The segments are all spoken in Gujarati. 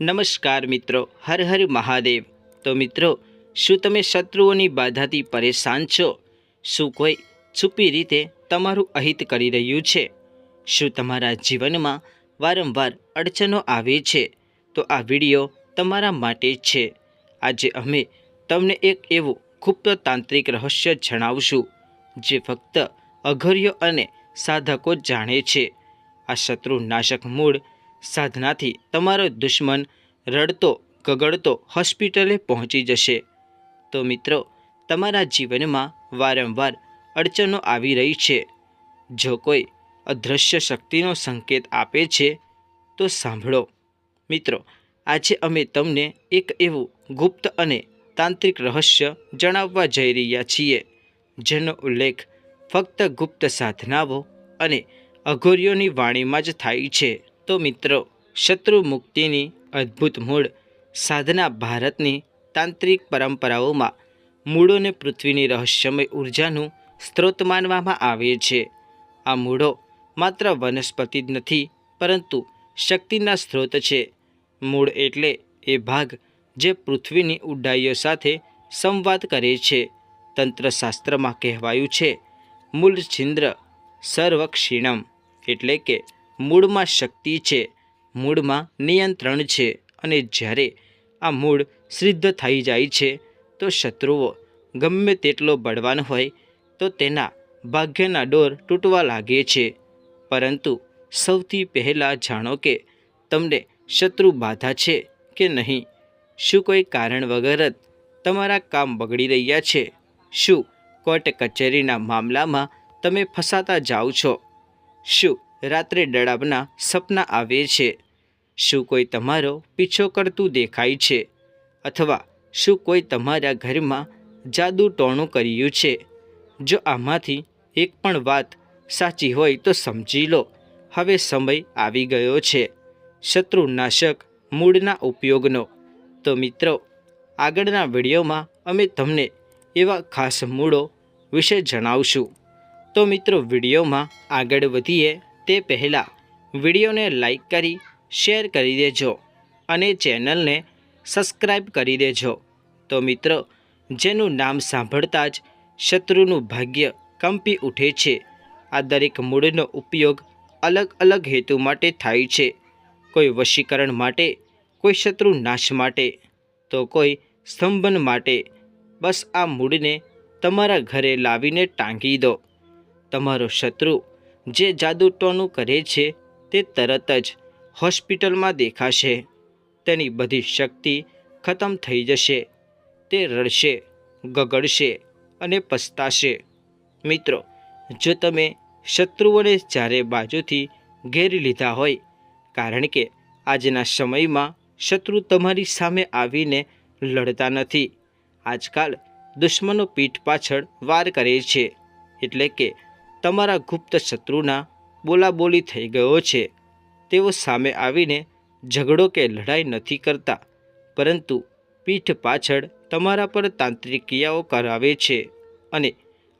નમસ્કાર મિત્રો, હર હર મહાદેવ. તો મિત્રો, શું તમે શત્રુઓની બાધાથી પરેશાન છો? શું કોઈ છુપી રીતે તમારું અહિત કરી રહ્યું છે? શું તમારા જીવનમાં વારંવાર અડચણો આવે છે? તો આ વીડિયો તમારા માટે છે. આજે અમે તમને એક એવું ગુપ્ત તાંત્રિક રહસ્ય જણાવશું, જે ફક્ત અઘર્યો અને સાધકો જાણે છે. આ શત્રુ નાશક મૂળ સાધનાથી તમારો દુશ્મન રડતો ગગડતો હોસ્પિટલે પહોંચી જશે. તો મિત્રો, તમારા જીવનમાં વારંવાર અડચણો આવી રહી છે. જો કોઈ અદૃશ્ય શક્તિનો સંકેત આપે છે, તો સાંભળો. મિત્રો, આજે અમે તમને એક એવું ગુપ્ત અને તાંત્રિક રહસ્ય જણાવવા જઈ રહ્યા છીએ, જેનો ઉલ્લેખ ફક્ત ગુપ્ત સાધનાઓ અને અઘોરીઓની વાણીમાં જ થાય છે. તો મિત્રો, શત્રુ મુક્તિની અદ્ભુત મૂળ સાધના ભારતની તાંત્રિક પરંપરાઓમાં મૂળોને પૃથ્વીની રહસ્યમય ઉર્જાનું સ્ત્રોત માનવામાં આવે છે. આ મૂળો માત્ર વનસ્પતિ જ નથી, પરંતુ શક્તિના સ્ત્રોત છે. મૂળ એટલે એ ભાગ જે પૃથ્વીની ઊંડાઈઓ સાથે સંવાદ કરે છે. તંત્રશાસ્ત્રમાં કહેવાયું છે, મૂળ છિન્દ્ર સર્વક્ષીણમ, એટલે કે મૂળમાં શક્તિ છે, મૂળમાં નિયંત્રણ છે અને જ્યારે આ મૂળ સિદ્ધ થઈ જાય છે, તો શત્રુઓ ગમે તેટલો બળવાન હોય, તો તેના ભાગ્યના ડોર તૂટવા લાગે છે. પરંતુ સૌથી પહેલાં જાણો કે તમને શત્રુ બાધા છે કે નહીં? શું કોઈ કારણ વગર જ તમારા કામ બગડી રહ્યા છે? શું કોર્ટ કચેરીના મામલામાં તમે ફસાતા જાઓ છો? શું રાત્રે ડરાવના સપના આવે છે. શું કોઈ તમારો પીછો કરતું દેખાય છે? અથવા શું કોઈ તમારા ઘરમાં જાદુ ટોણું કર્યું છે? જો આમાંથી એક પણ વાત સાચી હોય તો સમજી લો. હવે સમય આવી ગયો છે. શત્રુનાશક મૂળના ઉપયોગનો. તો મિત્રો, આગળના વિડીયોમાં અમે તમને એવા ખાસ મૂળો વિશે જણાવશું. તો મિત્રો, વિડીયોમાં આગળ વધીએ. તે પહેલાં વિડીયોને લાઈક કરી, શેર કરી દેજો અને ચેનલને સબસ્ક્રાઈબ કરી દેજો. તો મિત્રો, જેનું નામ સાંભળતા જ શત્રુનું ભાગ્ય કંપી ઉઠે છે. આ દરેક મૂળનો ઉપયોગ અલગ અલગ હેતુ માટે થાય છે. કોઈ વશીકરણ માટે, કોઈ શત્રુ નાશ માટે, તો કોઈ સ્તંભન માટે. બસ આ મૂળને તમારા ઘરે લાવીને ટાંગી દો. તમારો શત્રુ જે જાદુ ટોનું કરે છે તે તરત જ હોસ્પિટલમાં દેખાશે. તેની બધી શક્તિ ખતમ થઈ જશે. તે રડશે, ગગડશે અને પસ્તાશે. મિત્રો, જો તમે શત્રુઓને ચારે બાજુથી ઘેરી લીધા હોય, કારણ કે આજના સમયમાં શત્રુ તમારી સામે આવીને લડતા નથી. આજકાલ દુશ્મનો પીઠ પાછળ વાર કરે છે, એટલે કે તમારા ગુપ્ત શત્રુના બોલાબોલી થઈ ગયો છે. તેઓ સામે આવીને ઝઘડો કે લડાઈ નથી કરતા, પરંતુ પીઠ પાછળ તમારા પર તાંત્રિક ક્રિયાઓ કરાવે છે અને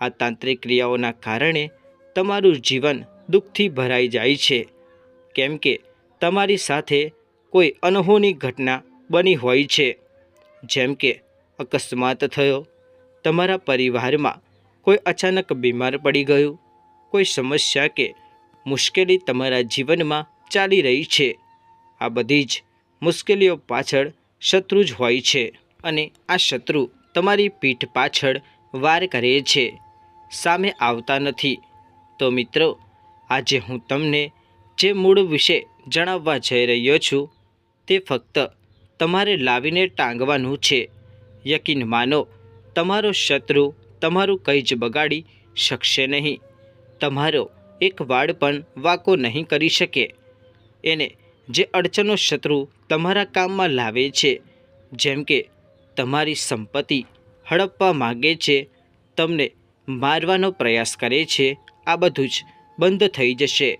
આ તાંત્રિક ક્રિયાઓના કારણે તમારું જીવન દુઃખથી ભરાઈ જાય છે. કેમ કે તમારી સાથે કોઈ અનહોની ઘટના બની હોય છે. જેમ કે અકસ્માત થયો, તમારા પરિવારમાં કોઈ અચાનક બીમાર પડી ગયું કોઈ સમસ્યા કે મુશ્કેલી તમારા જીવનમાં ચાલી રહી છે. આ બધી જ મુશ્કેલીઓ પાછળ શત્રુ જ હોય છે અને આ શત્રુ તમારી પીઠ પાછળ વાર કરે છે. સામે આવતા નથી. તો મિત્રો, આજે હું તમને જે મૂળ વિશે જણાવવા જઈ રહ્યો છું તે ફક્ત તમારે લાવીને ટાંગવાનું છે. યકીન માનો, તમારો શત્રુ તમારું કંઈ જ બગાડી શકશે નહીં. તમારો એક વાળ પણ વાકો નહીં કરી શકે. એને જે અડચણો શત્રુ તમારા કામમાં લાવે છે, જેમ કે તમારી સંપત્તિ હડપવા માગે છે, તમને મારવાનો પ્રયાસ કરે છે, આ બધું જ બંધ થઈ જશે.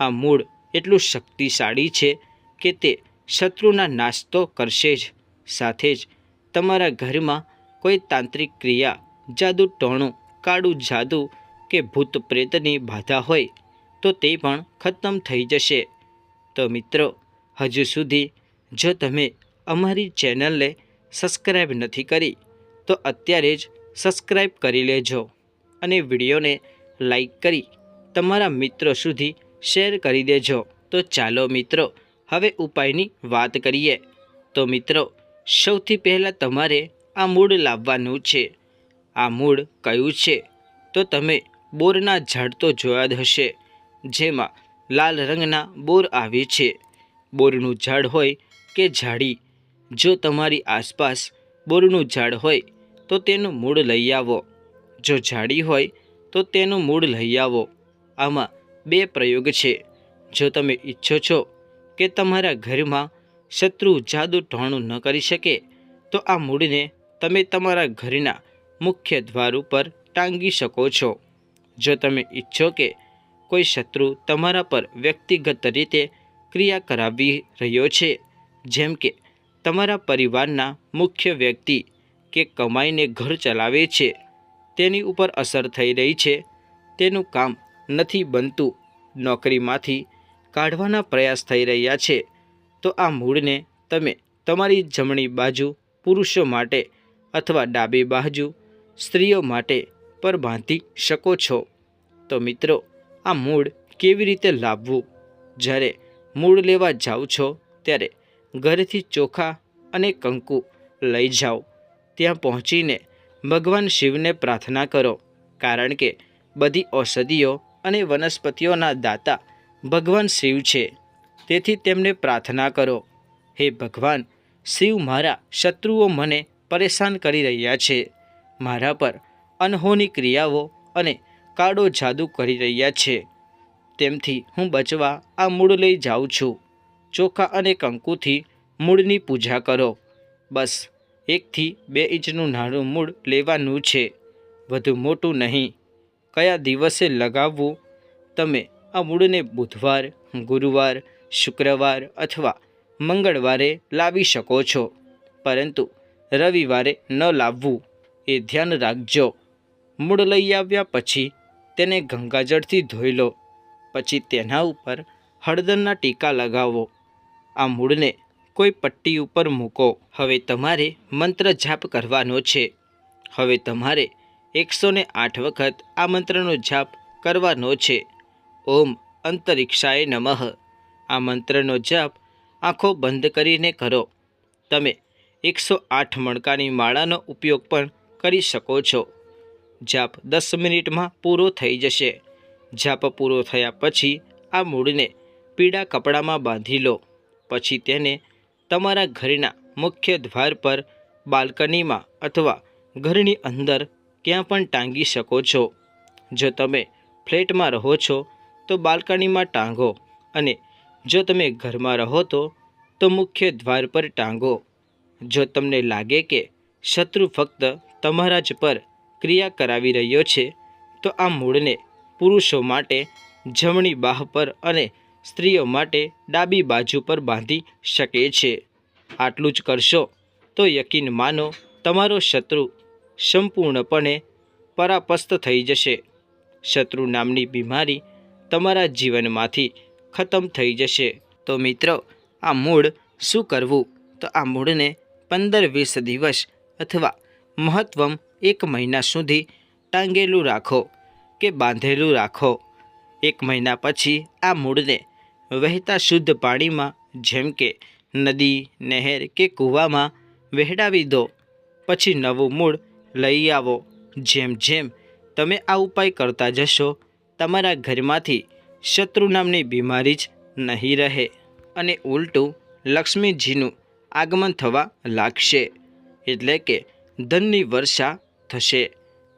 આ મૂળ એટલું શક્તિશાળી છે કે તે શત્રુના નાશ તો કરશે જ. સાથે જ તમારા ઘરમાં કોઈ તાંત્રિક ક્રિયા, જાદુ ટોણું, કાળું જાદુ કે ભૂત પ્રેતની બાધા હોય તો તે પણ ખતમ થઈ જશે. તો મિત્રો, હજુ સુધી જો તમે અમારી ચેનલને સબસ્ક્રાઈબ નથી કરી, તો અત્યારે જ સબસ્ક્રાઈબ કરી લેજો અને વિડીયોને લાઈક કરી તમારા મિત્રો સુધી શેર કરી દેજો. તો ચાલો મિત્રો, હવે ઉપાયની વાત કરીએ. તો મિત્રો, સૌથી પહેલાં તમારે આ મૂળ લાવવાનું છે. આ મૂળ કયું છે? તો તમે બોરના ઝાડ તો જોયા જ હશે, જેમાં લાલ રંગના બોર આવે છે. બોરનું ઝાડ હોય કે ઝાડી, જો તમારી આસપાસ બોરનું ઝાડ હોય, તો તેનું મૂળ લઈ આવો. જો ઝાડી હોય, તો તેનું મૂળ લઈ આવો. આમાં બે પ્રયોગ છે. જો તમે ઈચ્છો છો કે તમારા ઘરમાં શત્રુ જાદુ ટોણું ન કરી શકે, તો આ મૂળને તમે તમારા ઘરના મુખ્ય દ્વાર ઉપર ટાંગી શકો છો. જો તમે ઈચ્છો કે કોઈ શત્રુ તમારા પર વ્યક્તિગત રીતે ક્રિયા કરાવી રહ્યો છે, જેમ કે તમારા પરિવારના મુખ્ય વ્યક્તિ કે કમાઈને ઘર ચલાવે છે, તેની ઉપર અસર થઈ રહી છે, તેનું કામ નથી બનતું, નોકરીમાંથી કાઢવાના પ્રયાસ થઈ રહ્યા છે, તો આ મૂળને તમે તમારી જમણી બાજુ પુરુષો માટે અથવા ડાબી બાજુ સ્ત્રીઓ માટે પર બાંધી શકો છો. તો મિત્રો, આ મૂળ કેવી રીતે લાવવું? જ્યારે મૂળ લેવા જાઓ છો, ત્યારે ઘરેથી ચોખા અને કંકુ લઈ જાઓ. ત્યાં પહોંચીને ભગવાન શિવને પ્રાર્થના કરો, કારણ કે બધી ઔષધિઓ અને વનસ્પતિઓના દાતા ભગવાન શિવ છે. તેથી તેમને પ્રાર્થના કરો, હે ભગવાન, શિવ મારા શત્રુઓ મને પરેશાન કરી રહ્યા છે. મારા પર અનહોની ક્રિયાઓ અને કાળો જાદુ કરી રહ્યા છે. તેમથી હું બચવા આ મૂળ લઈ જાઉં છું. ચોખા અને કંકુથી મૂળની પૂજા કરો. બસ, એકથી બે ઇંચનું નાનું મૂળ લેવાનું છે. વધુ મોટું નહીં. કયા દિવસે લગાવવું? તમે આ મૂળને બુધવાર, ગુરુવાર, શુક્રવાર અથવા મંગળવારે લાવી શકો છો. પરંતુ રવિવારે ન લાવવું. એ ધ્યાન રાખજો. મૂળ લઈ આવ્યા પછી તેને ગંગાજળથી ધોઈ લો. પછી તેના ઉપર હળદરના ટીકા લગાવો. આ મૂળને કોઈ પટ્ટી ઉપર મૂકો. હવે તમારે મંત્ર જાપ કરવાનો છે. હવે તમારે એકસો ને આઠ વખત આ મંત્રનો જાપ કરવાનો છે. ઓમ અંતરિક્ષાએ નમઃ. આ મંત્રનો જાપ આંખો બંધ કરીને કરો. તમે એકસો આઠ મણકાની માળાનો ઉપયોગ પણ કરી શકો છો. જાપ દસ મિનિટમાં પૂરો થઈ જશે. જાપ પૂરો થયા પછી આ મૂળને પીળા કપડામાં બાંધી લો. પછી તેને તમારા ઘરના મુખ્ય દ્વાર પર, બાલ્કનીમાં અથવા ઘરની અંદર ક્યાં પણ ટાંગી શકો છો. જો તમે ફ્લેટમાં રહો છો, તો બાલ્કનીમાં ટાંગો અને જો તમે ઘરમાં રહો તો તો મુખ્ય દ્વાર પર ટાંગો. જો તમને લાગે કે શત્રુ ફક્ત તમારા જ પર ક્રિયા કરાવી રહ્યો છે, તો આ મૂળને પુરુષો માટે જમણી બાહ પર અને સ્ત્રીઓ માટે ડાબી બાજુ પર બાંધી શકે છે. આટલું જ કરશો તો યકીન માનો તમારો શત્રુ સંપૂર્ણપણે પરાપસ્ત થઈ જશે. શત્રુ નામની બીમારી તમારા જીવનમાંથી ખતમ થઈ જશે. તો મિત્રો, આ મૂળ શું કરવું? તો આ મૂળને પંદર વીસ દિવસ અથવા મહત્વમ એક મહિના સુધી ટાંગેલું રાખો કે બાંધેલું રાખો. એક મહિના પછી આ મૂળને વહેતા શુદ્ધ પાણીમાં, જેમ કે નદી, નહેર કે કૂવામાં વહેડાવી દો. પછી નવું મૂળ લઈ આવો. જેમ જેમ તમે આ ઉપાય કરતા જશો, તમારા ઘરમાંથી શત્રુ નામની બીમારી જ નહીં રહે અને ઉલટું લક્ષ્મીજીનું આગમન થવા લાગશે. એટલે કે ધનની વર્ષા થશે.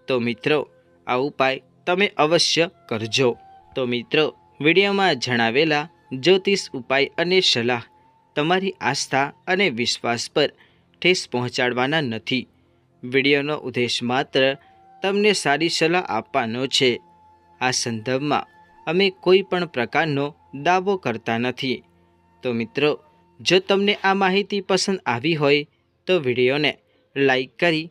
તો મિત્રો, આ ઉપાય તમે અવશ્ય કરજો. તો મિત્રો, વિડીયોમાં જણાવેલા જ્યોતિષ ઉપાય અને સલાહ તમારી આસ્થા અને વિશ્વાસ પર ઠેસ પહોંચાડવાના નથી. વિડીયોનો ઉદ્દેશ માત્ર તમને સારી સલાહ આપવાનો છે. આ સંદર્ભમાં અમે કોઈ પણ પ્રકારનો દાવો કરતા નથી. તો મિત્રો, જો તમને આ માહિતી પસંદ આવી હોય, તો વિડીયોને લાઈક કરી